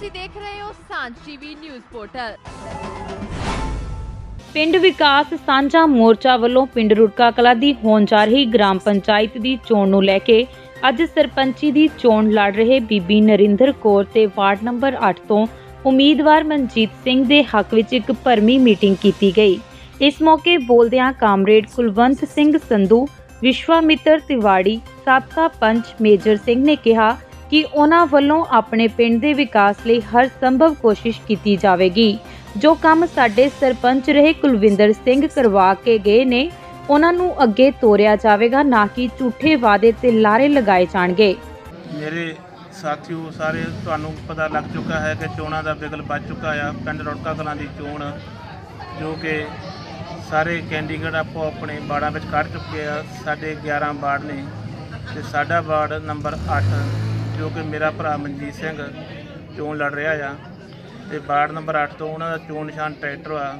ਤੁਸੀਂ ਦੇਖ ਰਹੇ ਹੋ ਸਾਂਝ ਟੀਵੀ ਨਿਊਜ਼ ਪੋਰਟਲ। ਪਿੰਡ ਵਿਕਾਸ ਸਾਂਝਾ ਮੋਰਚਾ ਵੱਲੋਂ ਪਿੰਡ ਰੁੜਕਾ ਕਲਾ ਦੀ ਹੋਣ ਜਾ ਰਹੀ ਗ੍ਰਾਮ ਪੰਚਾਇਤ ਦੀ ਚੋਣ ਨੂੰ ਲੈ ਕੇ ਅੱਜ ਸਰਪੰਚੀ ਦੀ ਚੋਣ ਲੜ ਰਹੇ ਬੀਬੀ ਨਰਿੰਦਰ ਕੌਰ ਤੇ ਵਾਰਡ ਨੰਬਰ 8 ਤੋਂ ਉਮੀਦਵਾਰ ਮਨਜੀਤ ਸਿੰਘ ਦੇ ਹੱਕ ਵਿੱਚ ਇੱਕ ਭਰਮੀ ਮੀਟਿੰਗ ਕੀਤੀ ਗਈ। ਇਸ ਮੌਕੇ ਬੋਲਦਿਆਂ ਕਾਮਰੇਡ ਕੁਲਵੰਤ ਸਿੰਘ ਸੰਧੂ, ਵਿਸ਼ਵਾਮਿੱਤਰ ਤਿਵਾੜੀ, ਸਾਬਕਾ ਪੰਚ ਮੇਜਰ ਸਿੰਘ ਨੇ ਕਿਹਾ ਕਿ ਉਹਨਾਂ ਵੱਲੋਂ ਆਪਣੇ ਪਿੰਡ ਦੇ ਵਿਕਾਸ ਲਈ ਹਰ ਸੰਭਵ ਕੋਸ਼ਿਸ਼ ਕੀਤੀ ਜਾਵੇਗੀ। ਜੋ ਕੰਮ ਸਾਡੇ ਸਰਪੰਚ ਰਹੇ ਕੁਲਵਿੰਦਰ ਸਿੰਘ ਕਰਵਾ ਕੇ ਗਏ ਨੇ, ਉਹਨਾਂ ਨੂੰ ਅੱਗੇ ਤੋਰਿਆ ਜਾਵੇਗਾ ਨਾ ਕਿ ਝੂਠੇ ਵਾਅਦੇ ਤੇ ਲਾਰੇ ਲਗਾਏ ਜਾਣਗੇ। ਮੇਰੇ ਸਾਥੀਓ, ਸਾਰੇ ਤੁਹਾਨੂੰ ਪਤਾ ਲੱਗ ਚੁੱਕਾ ਹੈ ਕਿ ਚੋਣਾਂ ਦਾ ਬਿਗਲ ਵੱਜ ਚੁੱਕਾ ਆ। ਪਿੰਡ ਰੁੜਕਾ ਕਲਾਂ ਦੀ ਚੋਣ, ਜੋ ਕਿ ਸਾਰੇ ਕੈਂਡੀਡੇਟ ਆਪੋ ਆਪਣੇ ਬਾੜਾਂ ਵਿੱਚ ਖੜ ਚੁੱਕੇ ਆ। ਸਾਡੇ 11 ਬਾੜ ਨੇ ਤੇ ਸਾਡਾ ਬਾੜ ਨੰਬਰ 8 ਜੋ ਕਿ ਮੇਰਾ ਭਰਾ ਮਨਜੀਤ ਸਿੰਘ ਚੋਣ ਲੜ ਰਿਹਾ ਆ ਤੇ ਵਾਰਡ ਨੰਬਰ 8 ਤੋਂ ਉਹਨਾਂ ਦਾ ਚੋਣ ਨਿਸ਼ਾਨ ਟਰੈਕਟਰ ਆ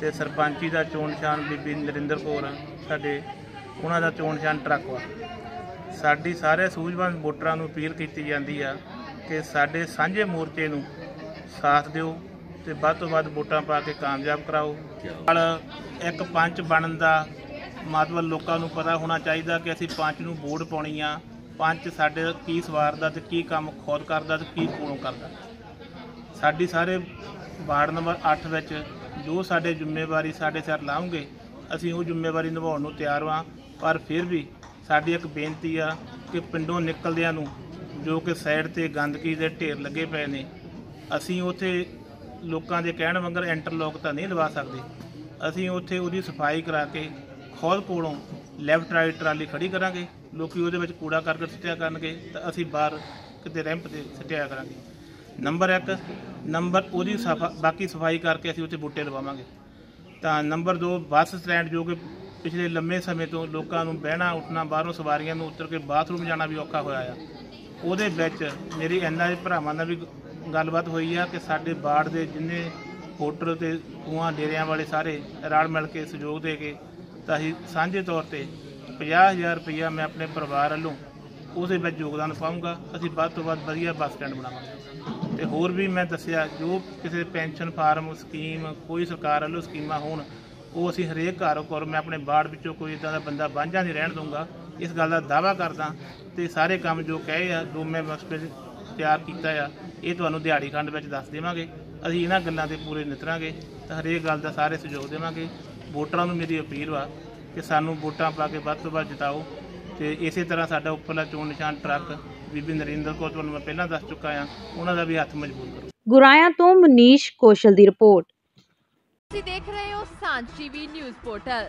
ਤੇ ਸਰਪੰਚੀ ਦਾ ਚੋਣ ਨਿਸ਼ਾਨ ਬੀਬੀ ਨਰਿੰਦਰ ਕੌਰ ਸਾਡੇ ਉਹਨਾਂ ਦਾ ਚੋਣ ਨਿਸ਼ਾਨ ਟਰੱਕ ਆ। ਸਾਡੀ ਸਾਰੇ ਸੂਝਵਾਨ ਵੋਟਰਾਂ ਨੂੰ ਅਪੀਲ ਕੀਤੀ ਜਾਂਦੀ ਆ ਕਿ ਸਾਡੇ ਸਾਂਝੇ ਮੋਰਚੇ ਨੂੰ ਸਾਥ ਦਿਓ ਤੇ ਵੱਧ ਤੋਂ ਵੱਧ ਵੋਟਾਂ ਪਾ ਕੇ ਕਾਮਯਾਬ ਕਰਾਓ। ਨਾਲ ਇੱਕ ਪੰਚ ਬਣਨ ਦਾ ਮਤਲਬ ਲੋਕਾਂ ਨੂੰ ਪਤਾ ਹੋਣਾ ਚਾਹੀਦਾ ਕਿ ਅਸੀਂ ਪੰਚ ਨੂੰ ਵੋਟ ਪਾਉਣੀ ਆ। ਪੰਚ ਸਾਡੇ ਕੀ ਸਵਾਰਦਾ ਤੇ ਕੀ ਕੰਮ ਖੁਦ ਕਰਦਾ ਤੇ ਕੀ ਕੋਲੋਂ ਕਰਦਾ। ਸਾਡੀ ਸਾਰੇ ਵਾਰਡ ਨੰਬਰ 8 ਵਿੱਚ ਜੋ ਸਾਡੇ ਜ਼ਿੰਮੇਵਾਰੀ ਸਾਡੇ ਸਿਰ ਲਾਉਂਗੇ, ਅਸੀਂ ਉਹ ਜ਼ਿੰਮੇਵਾਰੀ ਨਿਭਾਉਣ ਨੂੰ ਤਿਆਰ ਹਾਂ ਪਰ ਫਿਰ ਵੀ ਸਾਡੀ ਇੱਕ ਬੇਨਤੀ ਆ ਕਿ ਪਿੰਡੋਂ ਨਿਕਲਦਿਆਂ ਨੂੰ ਜੋ ਕਿ ਸਾਈਡ ਤੇ ਗੰਦਗੀ ਦੇ ਢੇਰ ਲੱਗੇ ਪਏ ਨੇ, ਅਸੀਂ ਉੱਥੇ ਲੋਕਾਂ ਦੇ ਕਹਿਣ ਵਾਂਗਰ ਇੰਟਰਲੋਕ ਤਾਂ ਨਹੀਂ ਲਵਾ ਸਕਦੇ। ਅਸੀਂ ਉੱਥੇ ਉਹਦੀ ਸਫ਼ਾਈ ਕਰਾ ਕੇ ਖੁਦ ਕੋਲੋਂ ਲੈਫਟ ਰਾਈਟ ਟਰਾਲੀ ਖੜੀ ਕਰਾਂਗੇ। ਲੋਕੀ ਉਹਦੇ ਵਿੱਚ ਕੂੜਾ ਕਰਕਟ ਸੁੱਟਿਆ ਕਰਨਗੇ ਤਾਂ ਅਸੀਂ ਬਾਹਰ ਕਿਤੇ ਰੈਂਪ ਤੇ ਸੁੱਟਿਆ ਕਰਾਂਗੇ। ਨੰਬਰ 1 ਨੰਬਰ ਉਹਦੀ ਸਫਾ, ਬਾਕੀ ਸਫ਼ਾਈ ਕਰਕੇ ਅਸੀਂ ਉੱਥੇ ਬੂਟੇ ਲਵਾਵਾਂਗੇ। ਤਾਂ ਨੰਬਰ 2 ਬੱਸ ਸਟੈਂਡ ਜੋ ਕਿ ਪਿਛਲੇ ਲੰਮੇ ਸਮੇਂ ਤੋਂ ਲੋਕਾਂ ਨੂੰ ਬਹਿਣਾ, ਉੱਠਣਾ, ਬਾਹਰੋਂ ਸਵਾਰੀਆਂ ਨੂੰ ਉਤਰ ਕੇ ਬਾਥਰੂਮ ਜਾਣਾ ਵੀ ਔਖਾ ਹੋਇਆ ਆ। ਉਹਦੇ ਵਿੱਚ ਮੇਰੀ ਐਨਆਈ ਭਰਾਵਾਂ ਨਾਲ ਵੀ ਗੱਲਬਾਤ ਹੋਈ ਆ ਕਿ ਸਾਡੇ ਬਾੜ ਦੇ ਜਿੰਨੇ ਹੋਟਲ ਤੇ ਖੂਹਾਂ ਡੇਰਿਆਂ ਵਾਲੇ ਸਾਰੇ ਰਲ ਮਿਲ ਕੇ ਸਹਿਯੋਗ ਦੇ ਕੇ ਤਾਂ ਅਸੀਂ ਸਾਂਝੇ ਤੌਰ ਤੇ 50000 ਰੁਪਈਆ ਮੈਂ ਆਪਣੇ ਪਰਿਵਾਰ ਵੱਲੋਂ ਉਹਦੇ ਵਿੱਚ ਯੋਗਦਾਨ ਪਾਉਂਗਾ ਅਸੀਂ ਵੱਧ ਤੋਂ ਵੱਧ ਵਧੀਆ ਬੱਸ ਸਟੈਂਡ ਬਣਾਵਾਂਗੇ। ਤੇ ਹੋਰ ਵੀ ਮੈਂ ਦੱਸਿਆ, ਜੋ ਕਿਸੇ ਪੈਨਸ਼ਨ ਫਾਰਮ, ਸਕੀਮ, ਕੋਈ ਸਰਕਾਰ ਵੱਲੋਂ ਸਕੀਮਾਂ ਹੋਣ, ਉਹ ਅਸੀਂ ਹਰੇਕ ਘਰ ਕੋਲ ਮੈਂ ਆਪਣੇ ਬਾੜ ਵਿੱਚੋਂ ਕੋਈ ਇਦਾਂ ਦਾ ਬੰਦਾ ਵਾਂਝਾ ਨਹੀਂ ਰਹਿਣ ਦਊਂਗਾ। ਇਸ ਗੱਲ ਦਾ ਦਾਵਾ ਕਰਦਾ ਤੇ ਸਾਰੇ ਕੰਮ ਜੋ ਕਹੇ ਆ, ਜੋ ਮੈਂ ਮਸਪੇ ਤਿਆਰ ਕੀਤਾ ਆ, ਇਹ ਤੁਹਾਨੂੰ ਦਿਹਾੜੀ ਖੰਡ ਵਿੱਚ ਦੱਸ ਦੇਵਾਂਗੇ। ਅਸੀਂ ਇਹਨਾਂ ਗੱਲਾਂ ਤੇ ਪੂਰੇ ਨਿਤਰਾਂਗੇ। ਤਾਂ ਹਰੇਕ ਗੱਲ ਦਾ ਸਾਰੇ ਸਹਿਯੋਗ ਦੇਵਾਂਗੇ। ਵੋਟਰਾਂ ਨੂੰ ਮੇਰੀ ਅਪੀਲ ਵਾ ਕਿ ਸਾਨੂੰ ਵੋਟਾਂ ਪਾ ਕੇ ਵੱਧ ਤੋਂ ਵੱਧ ਜਿਤਾਓ। ਤੇ ਇਸੇ ਤਰ੍ਹਾਂ ਸਾਡਾ ਉੱਪਰਲਾ ਚੋਣ ਨਿਸ਼ਾਨ ਟਰੱਕ ਬੀਬੀ ਨਰਿੰਦਰ ਕੌਰ ਤੁਹਾਨੂੰ ਮੈਂ ਪਹਿਲਾਂ ਦੱਸ ਚੁੱਕਾ ਆ ਉਹਨਾਂ ਦਾ ਵੀ ਹੱਥ ਮਜ਼ਬੂਤ ਕਰੋ। ਗੁਰਾਇਆਂ ਤੋਂ ਮਨੀਸ਼ ਕੌਸ਼ਲ ਦੀ ਰਿਪੋਰਟ। ਤੁਸੀਂ ਦੇਖ ਰਹੇ ਹੋ ਸਾਂਝ ਟੀਵੀ ਨਿਊਜ਼ ਪੋਰਟਲ।